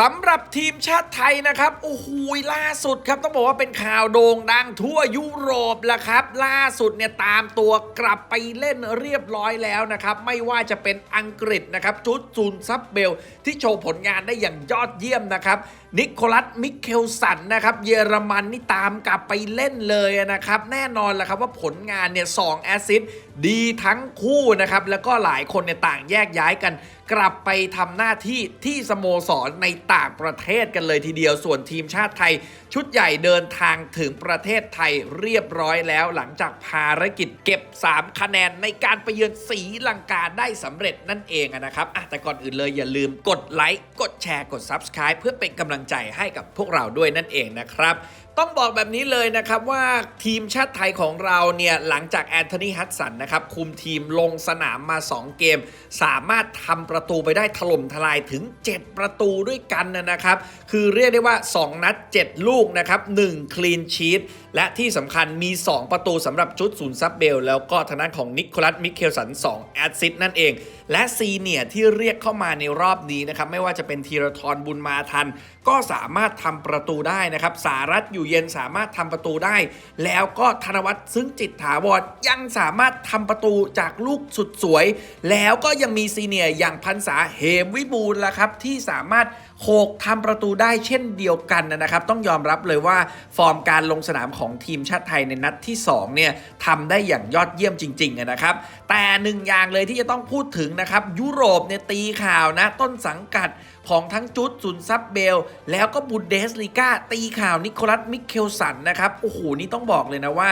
สำหรับทีมชาติไทยนะครับ โอ้โหล่าสุดครับ ต้องบอกว่าเป็นข่าวโด่งดังทั่วยุโรปแล้วครับ ล่าสุดเนี่ยตามตัวกลับไปเล่นเรียบร้อยแล้วนะครับ ไม่ว่าจะเป็นอังกฤษนะครับจุดซูนซับเบล ที่โชว์ผลงานได้อย่างยอดเยี่ยมนะครับ นิโคลัสมิเคลสันนะครับเยอรมันนี่ตามกลับไปเล่นเลยนะครับ แน่นอนแหละครับว่าผลงานเนี่ยสองแอสซิสดีทั้งคู่นะครับ แล้วก็หลายคนเนี่ยต่างแยกย้ายกัน กลับไปทำหน้าที่ที่สโมสรในต่างประเทศกันเลยทีเดียวส่วนทีมชาติไทย ชุดใหญ่เดินทางถึงประเทศไทยเรียบร้อยแล้วหลังังจากภารกิจเก็บ 3 คะแนนในการไปเยือนสีลังกาได้สำเร็จนั่นเองนะครับแต่ก่อนอื่นเลยอย่าลืมกดไลค์กดแชร์กด Subscribe เพื่อเป็นกำลังใจให้กับพวกเราด้วยนั่นเองนะครับ ต้องบอกแบบนี้เลยนะครับว่าทีมชาติไทยของเราเนี่ยหลังจากแอนโทนีฮัตสันนะครับคุมทีมลงสนามมา 2 เกม สามารถทำประตูไปได้ถล่มทลายถึง 7 ประตูด้วยกันนะครับ คือเรียกได้ว่า 2 นัด 7 ลูกนะครับ1คลีนชีตและที่สำคัญมี 2 ประตูสำหรับชุดศูนย์ซับเบล แล้วก็ทางด้านของนิโคลัสมิเคลสัน 2 แอดซิตนั่นเองและซีเนียร์ที่เรียกเข้ามาในรอบนี้นะครับไม่ว่าจะเป็นทีรทรบุญมาทัน ก็สามารถทำประตูได้นะครับสารัตอยู่เย็นสามารถทำประตูได้ แล้วก็ธนวัฒน์ซึ่งจิตถาวรยังสามารถทำประตูจากลูกสุดสวย แล้วก็ยังมีซีเนียร์อย่างพันษาเหมวิบูลย์ละครับที่สามารถ โขกทำประตูได้เช่นเดียวกันนะครับ ต้องยอมรับเลยว่าฟอร์มการลงสนามของทีมชาติไทยในนัดที่2เนี่ยทำได้อย่างยอดเยี่ยมจริงๆนะครับ แต่หนึ่งอย่างเลยที่จะต้องพูดถึงนะครับ ยุโรปเนี่ยตีข่าวนะต้นสังกัด ของทั้งจุดซุนซับเบล แล้วก็บุนเดสลีกาตีข่าวนิโคลัสมิเคลสันนะครับ โอ้โห นี่ต้องบอกเลยนะว่า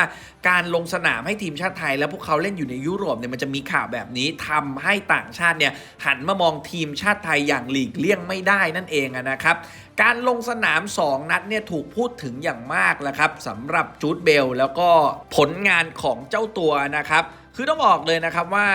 การลงสนามให้ทีมชาติไทย แล้วพวกเขาเล่นอยู่ในยุโรปเนี่ยมันจะมีข่าวแบบนี้ทำให้ต่างชาติเนี่ยหันมามองทีมชาติไทยอย่างหลีกเลี่ยงไม่ได้นั่นเองนะครับการลงสนาม 2 นัดเนี่ยถูกพูดถึงอย่างมากแล้วครับสำหรับจูดเบลแล้วก็ผลงานของเจ้าตัวนะครับ คือต้องบอกเลยนะครับว่า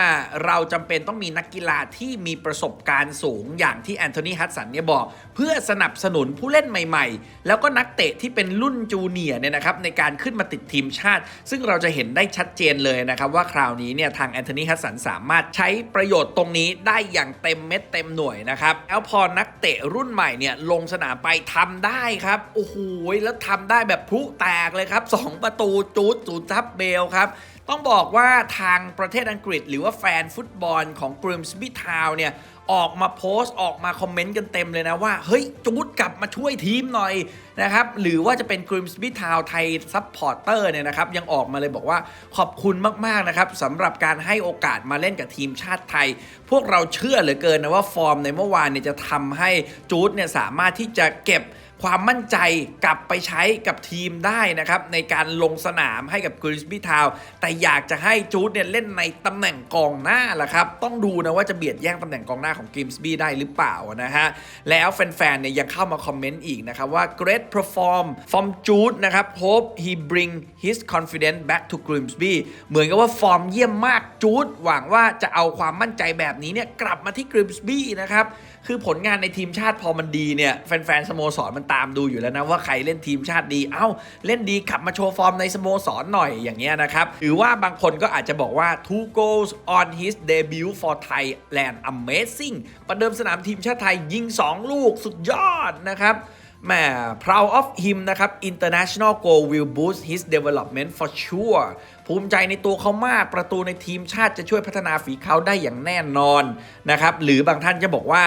เราจำเป็นต้องมีนักกีฬาที่มีประสบการณ์สูงอย่างที่แอนโทนีฮัตสันเนี่ยบอก เพื่อสนับสนุนผู้เล่นใหม่ ๆ แล้วก็นักเตะที่เป็นรุ่นจูเนียร์เนี่ยนะครับในการขึ้นมาติดทีมชาติ ซึ่งเราจะเห็นได้ชัดเจนเลยนะครับว่าคราวนี้เนี่ยทางแอนโทนีฮัตสันสามารถใช้ประโยชน์ตรงนี้ได้อย่างเต็มเม็ดเต็มหน่วยนะครับแล้วพอนักเตะรุ่นใหม่เนี่ยลงสนามไปทำได้ครับโอ้โหแล้วทำได้แบบพลุแตกเลยครับสองประตูจูดจูดทับเบลครับ ต้องบอกว่าทางประเทศอังกฤษ หรือว่าแฟนฟุตบอลของกริมสบีทาวเนี่ยออกมาโพสต์ออกมาคอมเมนต์กันเต็มเลยนะว่า เฮ้ยจูดกลับมาช่วยทีมหน่อยนะครับ หรือว่าจะเป็นกริมสบีทาวไทยซัพพอร์เตอร์เนี่ยนะครับ ยังออกมาเลยบอกว่าขอบคุณมาก ๆ นะครับสำหรับการให้โอกาสมาเล่นกับทีมชาติไทย พวกเราเชื่อเหลือเกินนะว่าฟอร์มในเมื่อวานเนี่ยจะทำให้จูดเนี่ยสามารถที่จะเก็บ ความมั่นใจกลับไปใช้กับทีมได้นะครับ ในการลงสนามให้กับกริสบี้ทาวแต่อยากจะให้จูดเนี่ยเล่นในตำแหน่งกองหน้าล่ะครับ ต้องดูนะว่าจะเบียดแย่งตำแหน่งกองหน้าของกริสบี้ได้หรือเปล่านะฮะ แล้วแฟนๆเนี่ยยังเข้ามาคอมเมนต์อีกนะครับว่า great perform from Jude นะครับ hope he bring his confidence back to Grimsby เหมือนกับว่าฟอร์มเยี่ยมมากจูดหวังว่าจะเอาความมั่นใจแบบนี้เนี่ยกลับมาที่ Grimsby นะครับ คือผลงานในทีมชาติพอมันดีเนี่ยแฟนๆสโมสรมันตามดูอยู่แล้วนะว่าใครเล่นทีมชาติดี เอ้าเล่นดีกลับมาโชว์ฟอร์มในสโมสรหน่อยอย่างเงี้ยนะครับ หรือว่าบางคนก็อาจจะบอกว่า two goals on his debut for Thailand amazing ประเดิมสนามทีมชาติไทยยิง 2 ลูกสุดยอดนะครับแหม proud of him นะครับ international goal will boost his development for sure ภูมิใจในตัวเขามาก ประตูในทีมชาติจะช่วยพัฒนาฝีเขาได้อย่างแน่นอนนะครับ หรือบางท่านจะบอกว่า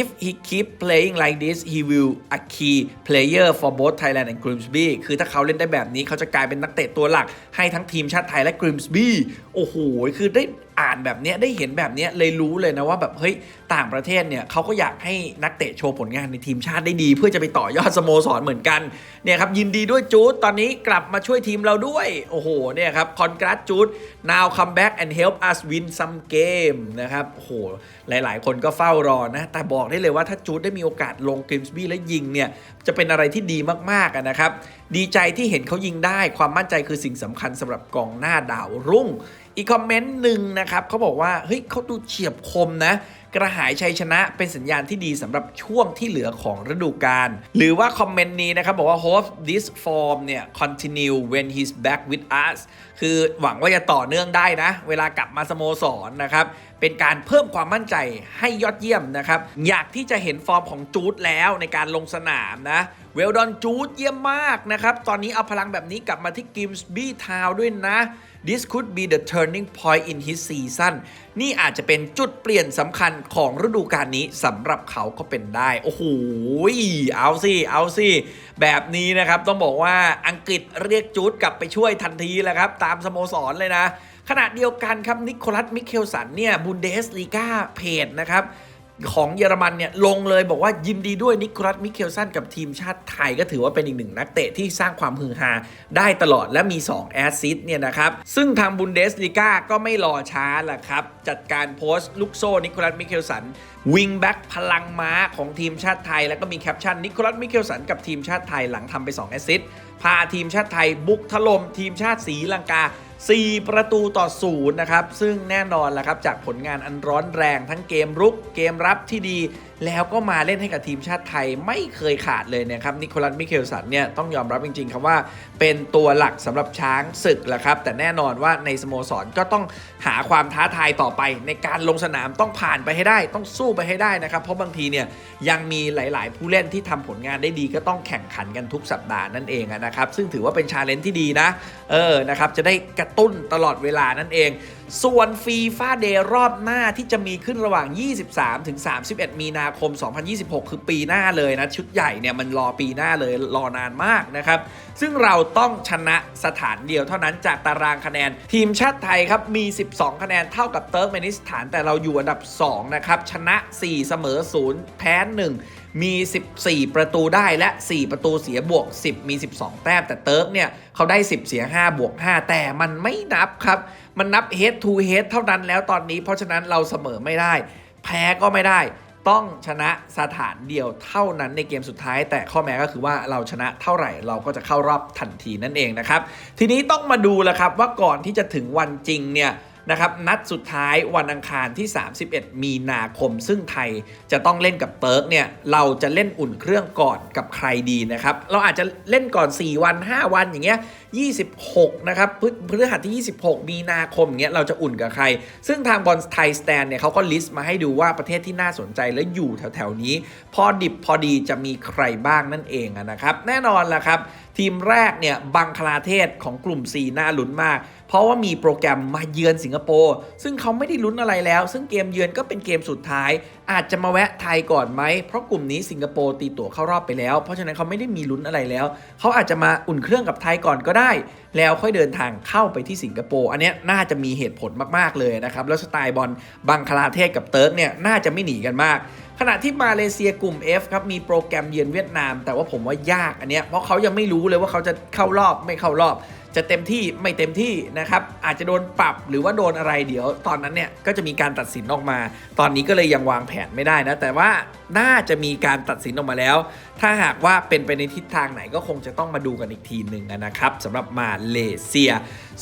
if he keep playing like this he will a key player for both Thailand and Grimsby คือถ้าเขาเล่นได้แบบนี้เขาจะกลายเป็นนักเตะตัวหลักให้ทั้งทีมชาติไทยและ Grimsby โอ้โห คือได้ อ่านแบบเนี้ยได้เห็นแบบเนี้ยเลยรู้เลยนะว่าแบบเฮ้ยต่างประเทศเนี่ยเขาก็อยากให้นักเตะโชว์ผลงานในทีมชาติได้ดี เพื่อจะไปต่อยอดสโมสรเหมือนกันเนี่ยครับยินดีด้วยจูดตอนนี้กลับมาช่วยทีมเราด้วยโอ้โหเนี่ยครับ congrats จูด now come back and help us win some game นะครับโอ้โหหลาย ๆ คนก็เฝ้ารอนะแต่บอกได้เลยว่าถ้าจูดได้มีโอกาสลงกริมส์บี้และยิงเนี่ยจะเป็นอะไรที่ดีมากๆนะครับดีใจที่เห็นเขายิงได้ความมั่นใจคือสิ่งสำคัญสำหรับกองหน้าดาวรุ่ง อีกคอมเมนต์หนึ่งนะครับเขาบอกว่าเฮ้ยเขาดูเฉียบคมนะกระหายชัยชนะเป็นสัญญาณที่ดีสำหรับช่วงที่เหลือของฤดูกาลหรือว่าคอมเมนต์นี้นะครับ บอกว่า hope this form เนี่ย continue when he's back with us คือหวังว่าจะต่อเนื่องได้นะ เวลากลับมาสโมสรนนะครับ เป็นการเพิ่มความมั่นใจให้ยอดเยี่ยมนะครับ อยากที่จะเห็นฟอร์มของจูดแล้วในการลงสนามนะเวลดอนจูดเยี่ยมมากนะครับ ตอนนี้เอาพลังแบบนี้กลับมาที่กิมส์บี้ทาวด้วยนะ This could be the turning point in his season นี่อาจจะเป็นจุดเปลี่ยนสำคัญของฤดูกาลนี้สำหรับเขาก็เป็นได้ โอ้โห เอาสิเอาสิแบบนี้นะครับ ต้องบอกว่าอังกฤษเรียกจูดกลับไปช่วยทันทีแล้วครับ ตามสโมสรเลยนะ ขณะเดียวกันครับนิโคลัสมิเคลสันเนี่ยบุนเดสลีกาเพจนะครับ ของเยอรมันเนี่ยลงเลยบอกว่ายินดีด้วยนิโคลัสมิเคลสันกับทีมชาติไทยก็ถือว่าเป็นอีกหนึ่งนักเตะที่สร้างความฮือฮาได้ตลอดและมี 2 แอสซิสต์เนี่ยนะครับ ซึ่งทางบุนเดสลีกาก็ไม่รอช้าแหละครับ จัดการโพสต์ลูกโซ่นิโคลัสมิเคลสันวิงแบ็กพลังม้าของทีมชาติไทย แล้วก็มีแคปชั่นนิโคลัสมิเคลสันกับทีมชาติไทยหลังทำไป 2 แอสซิสต์พาทีมชาติไทยบุกถล่มทีมชาติศรีลังกา 4 ประตูต่อศูนย์นะครับ ซึ่งแน่นอนแหละครับ จากผลงานอันร้อนแรงทั้งเกมรุกเกมรับที่ดี แล้วก็มาเล่นให้กับทีมชาติไทยไม่เคยขาดเลยนะครับ นิโคลัสมิเคลสันเนี่ยต้องยอมรับจริง ๆ ครับว่าเป็นตัวหลักสำหรับช้างศึกแหละครับ แต่แน่นอนว่าในสโมสรก็ต้องหาความท้าทายต่อไป ในการลงสนามต้องผ่านไปให้ได้ ต้องสู้ไปให้ได้นะครับเพราะบางทีเนี่ยยังมีหลาย ๆ ผู้เล่นที่ทำผลงานได้ดีก็ต้องแข่งขันกันทุกสัปดาห์นั่นเองนะครับซึ่งถือว่าเป็นชาเลนจ์ที่ดีนะเออนะครับจะได้กระตุ้นตลอดเวลานั่นเอง ส่วนฟีฟ่าเดย์รอบหน้าที่จะมีขึ้นระหว่าง 23 ถึง 31 มีนาคม 2026 คือปีหน้าเลยนะ ชุดใหญ่เนี่ยมันรอปีหน้าเลยรอนานมากนะครับ ซึ่งเราต้องชนะสถานเดียวเท่านั้นจากตารางคะแนน ทีมชาติไทยครับ มี 12 คะแนนเท่ากับเติร์กเมนิสถาน แต่เราอยู่อันดับ 2 นะครับ ชนะ 4 เสมอ 0 แพ้ 1 มี 14 ประตูได้และ 4 ประตูเสียบวก 10 มี 12 แต้มแต่เติร์กเนี่ยเขาได้ 10 เสีย 5 บวก 5 แต่มันไม่นับครับ มันนับ head to head เท่านั้นแล้วตอนนี้ เพราะฉะนั้นเราเสมอไม่ได้ แพ้ก็ไม่ได้ ต้องชนะสถานเดียวเท่านั้นในเกมสุดท้าย แต่ข้อแม้ก็คือว่าเราชนะเท่าไหร่เราก็จะเข้ารอบทันทีนั่นเองนะครับ ทีนี้ต้องมาดูแล้วครับว่าก่อนที่จะถึงวันจริงเนี่ย นะครับนัดสุดท้ายวันอังคารที่ 31 มีนาคม ซึ่งไทยจะต้องเล่นกับเติร์กเนี่ยเราจะเล่นอุ่นเครื่องก่อนกับใครดีนะครับเราอาจจะเล่นก่อน 4 วัน 5 วันอย่างเงี้ย 26 นะครับพฤหัสที่ 26 มีนาคมเงี้ยเราจะอุ่นกับใคร ซึ่งทางบอลไทยสแตนเนี่ยเขาก็ลิสต์มาให้ดูว่าประเทศที่น่าสนใจและอยู่แถวๆนี้ พอดิบพอดีจะมีใครบ้างนั่นเองนะครับแน่นอนละครับทีมแรกเนี่ยบังคลาเทศของกลุ่ม 4 น่าลุ้นมาก เพราะว่ามีโปรแกรมมาเยือนสิงคโปร์ซึ่งเขาไม่ได้ลุ้นอะไรแล้ว ซึ่งเกมเยือนก็เป็นเกมสุดท้าย อาจจะมาแวะไทยก่อนไหม เพราะกลุ่มนี้สิงคโปร์ตีตั๋วเข้ารอบไปแล้ว เพราะฉะนั้นเขาไม่ได้มีลุ้นอะไรแล้ว เขาอาจจะมาอุ่นเครื่องกับไทยก่อนก็ได้ แล้วค่อยเดินทางเข้าไปที่สิงคโปร์ อันเนี้ยน่าจะมีเหตุผลมากๆเลยนะครับ แล้วสไตล์บอลบังคลาเทศกับเติร์กเนี่ยน่าจะไม่หนีกันมาก ขณะที่มาเลเซียกลุ่ม F ครับมีโปรแกรมเยือนเวียดนาม แต่ว่าผมว่ายากอันเนี้ย เพราะเขายังไม่รู้เลยว่าเขาจะเข้ารอบไม่เข้ารอบ จะเต็มที่ไม่เต็มที่นะครับอาจจะโดนปรับหรือว่าโดนอะไรเดี๋ยว ตอนนั้นเนี่ยก็จะมีการตัดสินออกมา ตอนนี้ก็เลยยังวางแผนไม่ได้นะ แต่ว่าน่าจะมีการตัดสินออกมาแล้ว ถ้าหากว่าเป็นไปในทิศทางไหนก็คงจะต้องมาดูกันอีกทีหนึ่งนะครับสำหรับมาเลเซีย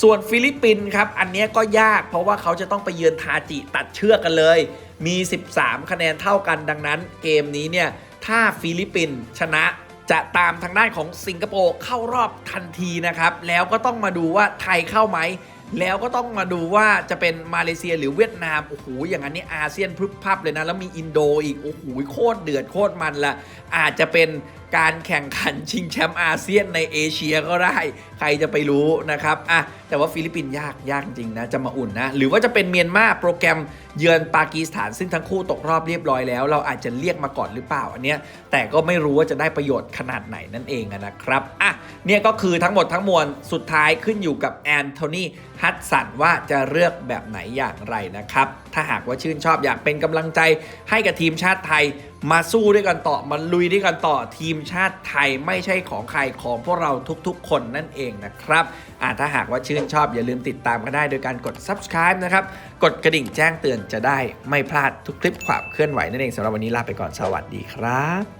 ส่วนฟิลิปปินส์ครับอันนี้ก็ยากเพราะว่าเขาจะต้องไปเยือนทาจิตัดเชือกกันเลย มี 13 คะแนนเท่ากันดังนั้น เกมนี้เนี่ยถ้าฟิลิปปินส์ชนะ จะตามทางด้านของสิงคโปร์เข้ารอบทันทีนะครับ แล้วก็ต้องมาดูว่าไทยเข้าไหม แล้วก็ต้องมาดูว่าจะเป็นมาเลเซียหรือเวียดนาม โอ้โห อย่างนั้นนี่อาเซียนพรึบพับเลยนะ แล้วมีอินโดอีก โอ้โห โคตรเดือดโคตรมันละอาจจะเป็น การแข่งขันชิงแชมป์อาเซียนในเอเชียก็ได้ ใครจะไปรู้นะครับอะแต่ว่าฟิลิปปินส์ยากยากจริงนะ จะมาอุ่นนะ หรือว่าจะเป็นเมียนมาโปรแกรมเยือนปากีสถาน ซึ่งทั้งคู่ตกรอบเรียบร้อยแล้ว เราอาจจะเรียกมาก่อนหรือเปล่าอันเนี้ยแต่ก็ไม่รู้ว่าจะได้ประโยชน์ขนาดไหนนั่นเองนะครับอะเนี่ยก็คือทั้งหมดทั้งมวลสุดท้ายขึ้นอยู่กับแอนโทนีฮัตสันว่าจะเลือกแบบไหนอย่างไรนะครับถ้าหากว่าชื่นชอบอยากเป็นกำลังใจให้กับทีมชาติไทย มาสู้ด้วยกันต่อมาลุยด้วยกันต่อทีมชาติไทยไม่ใช่ของใครของพวกเราทุกๆ คนนั่นเองนะครับอ่าถ้าหากว่าชื่นชอบอย่าลืมติดตามกันได้โดยการกด subscribe นะครับ กดกระดิ่งแจ้งเตือนจะได้ไม่พลาดทุกคลิปความเคลื่อนไหวนั่นเองสำหรับวันนี้ลาไปก่อนสวัสดีครับ